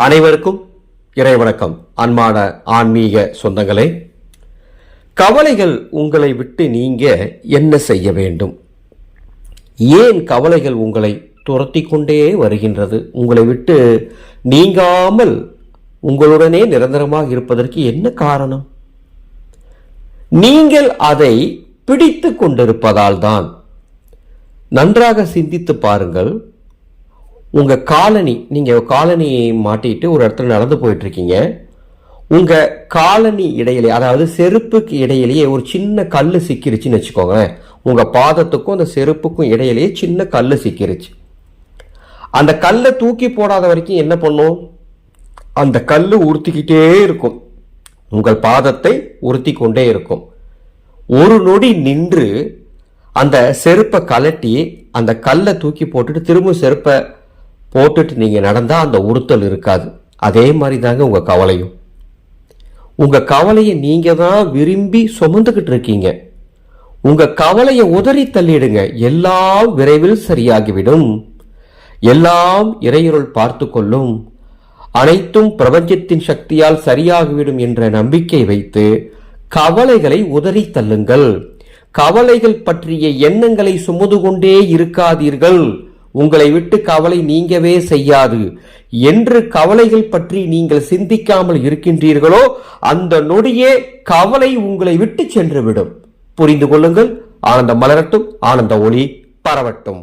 அனைவருக்கும் இறைவணக்கம். அன்பான ஆன்மீக சொந்தங்களே கவலைகள் உங்களை விட்டு நீங்க என்ன செய்ய வேண்டும்? ஏன் கவலைகள் உங்களை துரத்தி கொண்டே வருகின்றது? உங்களை விட்டு நீங்காமல் உங்களுடனே நிரந்தரமாக இருப்பதற்கு என்ன காரணம்? நீங்கள் அதை பிடித்து கொண்டிருப்பதால் தான். நன்றாக சிந்தித்து பாருங்கள் உங்க காலனி நீங்க காலனி மாட்டிட்டு ஒரு இடத்துல நடந்து போயிட்டு இருக்கீங்க உங்க காலனி இடையிலே அதாவது செருப்புக்கு இடையிலேயே ஒரு சின்ன கல் சிக்கிருச்சுன்னு வச்சுக்கோங்க. உங்க பாதத்துக்கும் அந்த செருப்புக்கும் இடையிலேயே சின்ன கல் சிக்கிருச்சு. அந்த கல்லை தூக்கி போடாத வரைக்கும் என்ன பண்ணும்? அந்த கல் உறுத்திக்கிட்டே இருக்கும். உங்கள் பாதத்தை உறுத்தி கொண்டே இருக்கும். ஒரு நொடி நின்று அந்த செருப்பை கலட்டி அந்த கல்லை தூக்கி போட்டுட்டு திரும்ப செருப்பை போட்டுட்டு நீங்கள் நடந்தால் அந்த உறுத்தல் இருக்காது. அதே மாதிரி தாங்க உங்கள் கவலையும். உங்கள் கவலையை நீங்கள் தான் விரும்பி சுமந்துக்கிட்டு இருக்கீங்க. உங்கள் கவலையை உதறி தள்ளிடுங்க. எல்லாம் விரைவில் சரியாகிவிடும். எல்லாம் இறையருள் பார்த்து கொள்ளும். அனைத்தும் பிரபஞ்சத்தின் சக்தியால் சரியாகிவிடும் என்ற நம்பிக்கை வைத்து கவலைகளை உதறி தள்ளுங்கள். கவலைகள் பற்றிய எண்ணங்களை சுமது கொண்டே இருக்காதீர்கள். உங்களை விட்டு கவலை நீங்கவே செய்யாது. என்று கவலைகள் பற்றி நீங்கள் சிந்திக்காமல் இருக்கின்றீர்களோ அந்த நொடியே கவலை உங்களை விட்டு சென்றுவிடும். புரிந்து கொள்ளுங்கள். ஆனந்தம் மலரட்டும். ஆனந்த ஒளி பரவட்டும்.